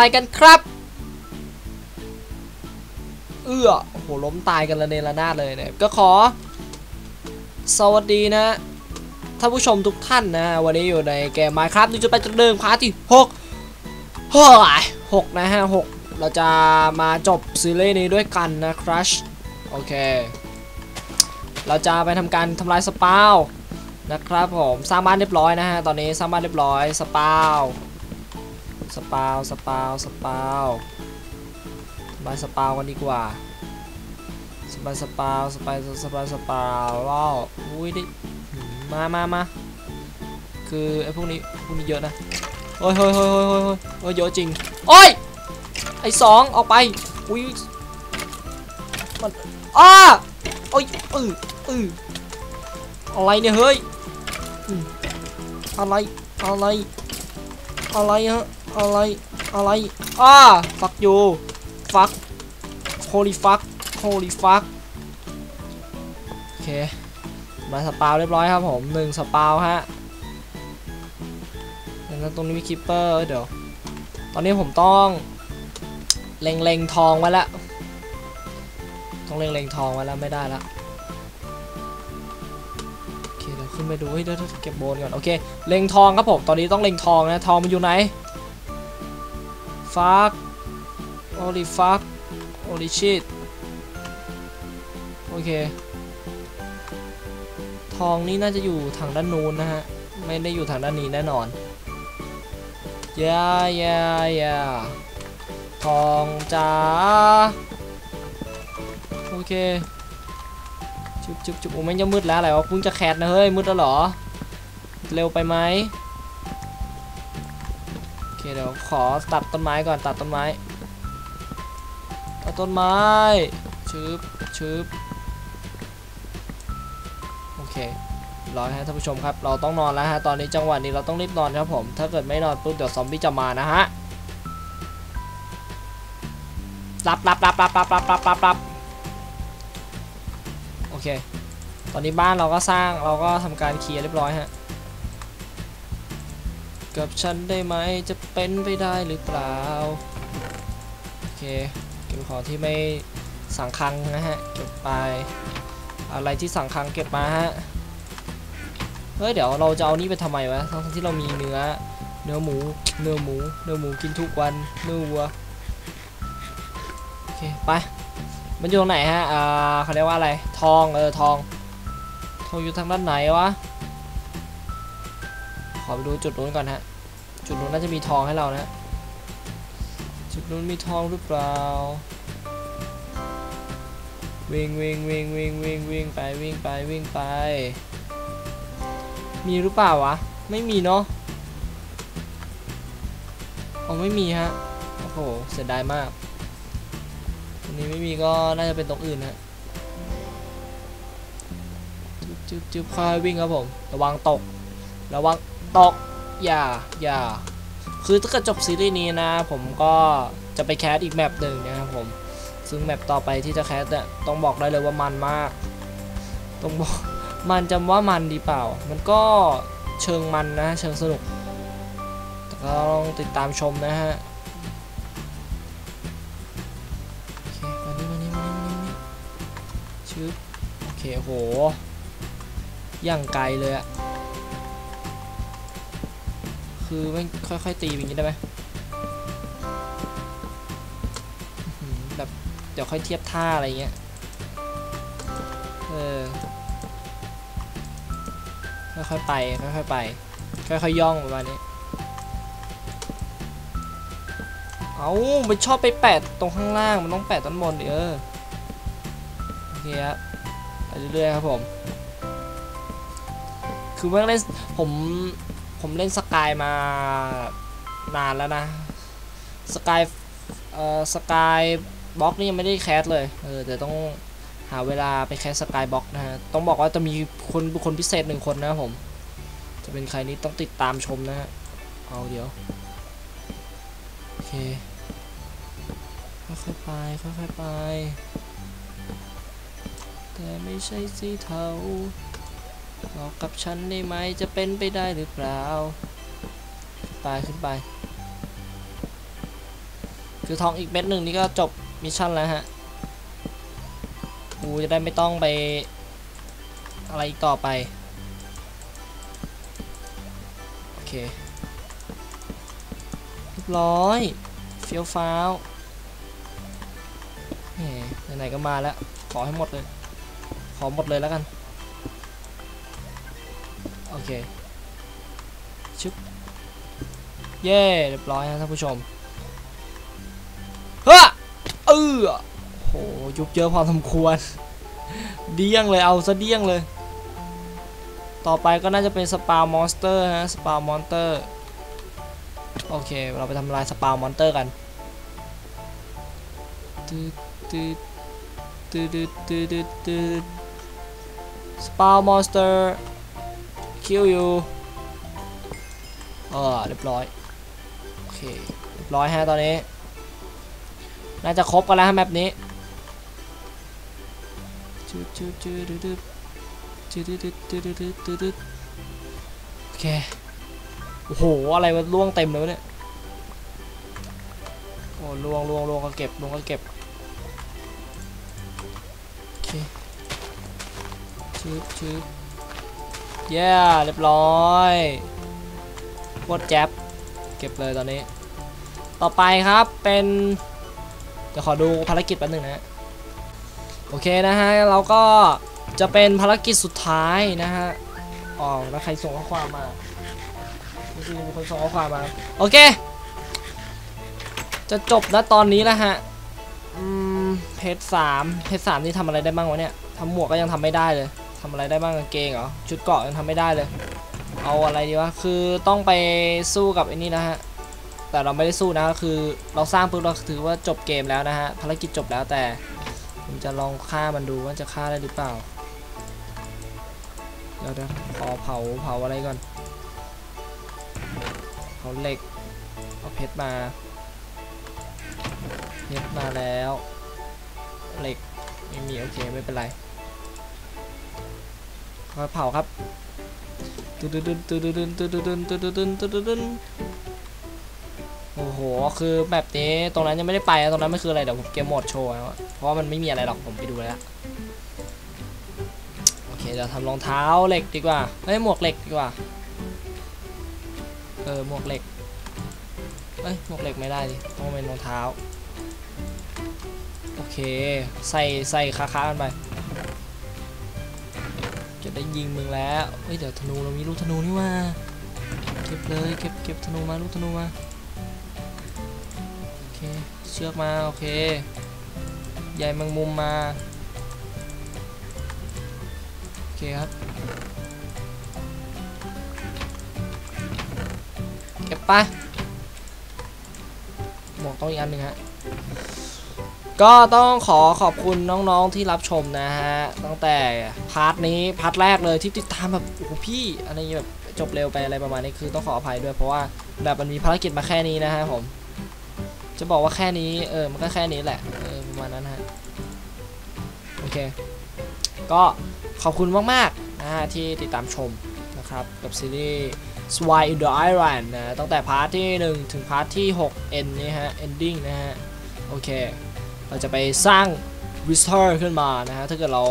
อะไรกันครับ เอื้อโอ้โหล้มตายกันระเนระนาดเลยเนี่ยก็ขอ สวัสดีนะท่านผู้ชมทุกท่านนะ วันนี้อยู่ในเกม Minecraft 1.8จุดหนึ่งพาร์ทที่6เฮ้ยหกนะฮะหกเราจะมาจบซีรีส์นี้ด้วยกันนะครัชโอเค เราจะไปทำการทำลายสปาวนะครับผม สร้างบ้านเรียบร้อยนะฮะ ตอนนี้สร้างบ้านเรียบร้อยสปาว สปาวสปาวสปาวทำลายสปาวกันดีกว่าสปายสปาวสปายสปายสปาวว้าวอุ้ยดิมามามาคือไอ้พวกนี้พวกนี้เยอะนะโอ้ยเฮ้ยเฮ้ยเฮ้ยเฮ้ยเฮ้ยเฮ้ยเยอะจริงโอ้ยไอ้สองออกไปอุ้ยมันอ้าโอ้ยเออเอออะไรเนี่ยเฮ้ยอืมอะไรอะไรอะไรฮะ อะไร อะไรอ้าฟักยูฟัก holy fuck holy fuck โอเค มาสปาวเรียบร้อยครับผมหนึ่งสปาวฮะแล้วตรงนี้มีคิปเปอร์เดี๋ยว ตอนนี้ผมต้องเล็งเล็งทองไว้แล้วต้องเล็งเล็งทองไว้แล้วไม่ได้ละโอเคเดี๋ยวขึ้นไปดูเฮ้ยเดี๋ยวเดี๋ยวเก็บโบนก่อนโอเคเล็งทองครับผมตอนนี้ต้องเล็งทองนะทองมันอยู่ไหน ฟัก holy fuck holy shit โอเค ทองนี่น่าจะอยู่ทางด้านนู้นนะฮะ ไม่ได้อยู่ทางด้านนี้แน่นอนยายายาทองจ้าโอเค จุบจุบจุบโอ้ไม่จะมืดแล้วอะไรวะเพิ่งจะแคทนะเฮ้ย มืดแล้วหรอ เร็วไปไหม เดี๋ยวขอตัดต้นไม้ก่อนตัดต้นไม้ตัดต้นไม้ชึบชึบโอเคร้อยฮะท่านผู้ชมครับ เราต้องนอนแล้วฮะ ตอนนี้จังหวะนี้เราต้องรีบนอนครับผม ถ้าเกิดไม่นอนปุ๊บเดี๋ยวซอมบี้จะมานะฮะรับรับรับรับรับรับรับรับรับโอเค ตอนนี้บ้านเราก็สร้างเราก็ทำการเคลียร์เรียบร้อยฮะ กับฉันได้ไหมจะเป็นไปได้หรือเปล่า โอเค เก็บของที่ไม่สังคังนะฮะ เก็บไป อะไรที่สั่งคังเก็บมาฮะ เฮ้ย เดี๋ยวเราจะเอานี่ไปทำไมวะ ทั้งที่เรามีเนื้อ เนื้อหมู เนื้อหมู เนื้อหมูกินทุกวัน เนื้อวัว โอเค ไป มันอยู่ตรงไหนฮะ อ่าเขาเรียกว่าอะไร ทอง เออ ทอง ทองอยู่ทางด้านไหนวะ อไปดูจุดนู้นก่อนฮะ จุดนู้นน่าจะมีทองให้เรานะ จุดนู้นมีทองหรือเปล่า วิ่งวิ่งวิ่งวิ่งวิ่งวิ่งไปวิ่งไปวิ่งไป มีหรือเปล่าวะ ไม่มีเนาะอ๋อไม่มีฮะ โอ้โห เสียดายมากตรงนี้ไม่มีก็น่าจะเป็นตรงอื่นฮะจุ๊บจุ๊บจุ๊บค่อยวิ่งครับผม ระวังตก ระวัง ตกอย่าอย่าคือถ้าเกิดจบซีรีส์นี้นะ ผมก็จะไปแคสอีกแมปหนึ่งนะครับผม ซึ่งแมปต่อไปที่จะแคสเนี่ยต้องบอกได้เลยว่ามันมาก ต้องบอกมันจะว่ามันดีเปล่า มันก็เชิงมันนะ เชิงสนุกแต่ก็ต้องติดตามชมนะฮะโอเคมานี่มานี่มานี่มานี่มานี่ชึบโอเคโห อย่างไกลเลยอะ คือไม่ค่อยๆตีอย่างนี้ได้ไหมแบบเดี๋ยวค่อยเทียบท่าอะไรเงี้ย เออ ค่อยๆไปค่อยๆไป ค่อยๆย่องประมาณนี้ เอามันชอบไปแปะตรงข้างล่าง มันต้องแปะต้นบนดิเออโอเคครับไปเรื่อยๆครับผม คือเมื่อเล่นผม ผมเล่นสกายมานานแล้วนะสกายเอ่อสกายบล็อกนี่ยังไม่ได้แคสเลยเออแต่ต้องหาเวลาไปแคสสกายบล็อกนะฮะต้องบอกว่าจะมีคนบุคคลพิเศษหนึ่งคนนะผม จะเป็นใครนี้ต้องติดตามชมนะฮะเอาเดี๋ยวโอเคค่อยๆไปค่อยๆไป แต่ไม่ใช่สีเทา บอกกับฉันได้ไหมจะเป็นไปได้หรือเปล่าไปขึ้นไป คือทองอีกเม็ดหนึ่งนี่ก็จบมิชชั่นแล้วฮะกูจะได้ไม่ต้องไป อะไรอีกต่อไป โอเคเรียบร้อยเฟี้ยวฟ้าวแหมไหนๆก็มาแล้ว ขอให้หมดเลย ขอหมดเลยแล้วกัน โอเคชึบเย่เรียบร้อยนะท่านผู้ชมเฮ้อเออโหยุบเยอะพอสมควร เดี้ยงเลยเอาซะเดี้ยงเลย ต่อไปก็น่าจะเป็นสปาวมอนสเตอร์ฮะสปาวมอนสเตอร์โอเค เราไปทำลายสปาวมอนสเตอร์กันตืดตืดตืดตืดตืดตืดสปาวมอนสเตอร์ คิวอยูเออเรียบร้อยโอเคเรียบร้อยฮะตอนนี้ น่าจะครบกันแล้วฮะแมปนี้จืดจืดจืดจืดจืดจืดจืดจืดจืดจืดจืดโอเคโอ้โหอะไรมันล่วงเต็มเลยวะเนี่ยโอ้ล่วงล่วงล่วงก็เก็บล่วงก็เก็บโอเคชืบชืบ เย้เรียบร้อยโคตรแจ๊บเก็บเลยตอนนี้ ต่อไปครับเป็นเดี๋ยวขอดูภารกิจแป๊บหนึงนะโอเคนะฮะเราก็จะเป็นภารกิจสุดท้ายนะฮะอ๋อแล้วใครส่งข้อความมาจริงๆมีคนส่งข้อความมาโอเค จะจบนะตอนนี้แล้วฮะอืมเพจสามเพจสามนี่ทำอะไรได้บ้างวะเนี่ยทำหมวกก็ยังทำไม่ได้เลย ทำอะไรได้บ้างกางเกงเหรอชุดเกาะยังทำไม่ได้เลย เอาอะไรดีวะคือต้องไปสู้กับไอ้นี่นะฮะแต่เราไม่ได้สู้นะคือเราสร้างปุ๊บเราถือว่าจบเกมแล้วนะฮะภารกิจจบแล้วแต่ผมจะลองฆ่ามันดูว่าจะฆ่าได้หรือเปล่าเดี๋ยวเดี๋ยวขอเผาเผาอะไรก่อนเผาเหล็กเอาเพชรมาเพชรมาแล้วเหล็กไม่มีโอเคไม่เป็นไร เผาครับตึ๊ดตึ๊ดตึ๊ดตึ๊ดตึ๊ดตึ๊ดตึ๊ดตึ๊ดตึ๊ดตึ๊ดตึ๊ดตึ๊ดโอ้โห คือแบบนี้ตรงนั้นยังไม่ได้ไปตรงนั้นไม่คืออะไรเดี๋ยวผมเกมโหมดโชว์เพราะว่ามันไม่มีอะไรหรอกผมไปดูแล้วโอเคเดี๋ยวทำรองเท้าเหล็กดีกว่าเฮ้ยหมวกเหล็กดีกว่าเออหมวกเหล็กเอ้ยหมวกเหล็กไม่ได้ดิต้องเป็นรองเท้าโอเคใส่ใส่ค้าๆกันไป จะได้ยิงมึงแล้วเฮ้ยเดี๋ยวธนูเรามีลูกธนูนี่ว่าเก็บเลยเก็บเก็บธนูมาลูกธนูมาโอเคเชือกมาโอเคใยแมงมุมมาโอเคครับเก็บไปหมวกต้องอีกอันหนึ่งฮะ ก็ต้องขอขอบคุณน้องๆที่รับชมนะฮะ ตั้งแต่พาร์ทนี้พาร์ทแรกเลยที่ติดตามแบบโอ้โหพี่อะไรอย่างแบบจบเร็วไปอะไรประมาณนี้คือต้องขออภัยด้วยเพราะว่าแบบมันมีภารกิจมาแค่นี้นะฮะผม จะบอกว่าแค่นี้เออมันก็แค่นี้แหละเออประมาณนั้นฮะโอเค ก็ขอบคุณมากๆนะฮะที่ติดตามชมนะครับกับซีรีส์ Swine in the Island นะตั้งแต่พาร์ทที่ 1 ถึงพาร์ทที่6 N นี่ฮะ ending นะฮะโอเค เราจะไปสร้าง w i s t e r ขึ้นมานะฮะถ้าเกิดเรา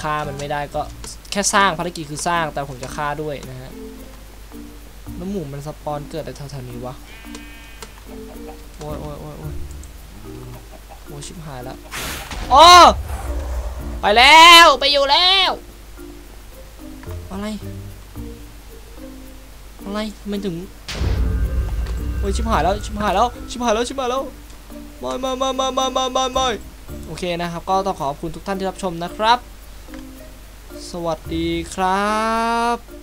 ฆ่ามันไม่ได้ก็แค่สร้างภารกิจคือสร้างแต่ผมจะฆ่าด้วยนะฮะแล้วหมูมันสปอนเกิดอะไรแถวๆนี้วะโอ้ยโอ้ยโอ้ยโอ้ยโอ้ยชิบหายแล้วโอ้ไปแล้วไปอยู่แล้ว อะไรอะไรทำไมถึงโอ้ยชิบหายแล้วชิบหายแล้วชิบหายแล้วชิบหายแล้ว ไม่ไม่ไม่ไม่ไม่ไม่ไม่ไม่โอเคนะครับ ก็ต้องขอบคุณทุกท่านที่รับชมนะครับ สวัสดีครับ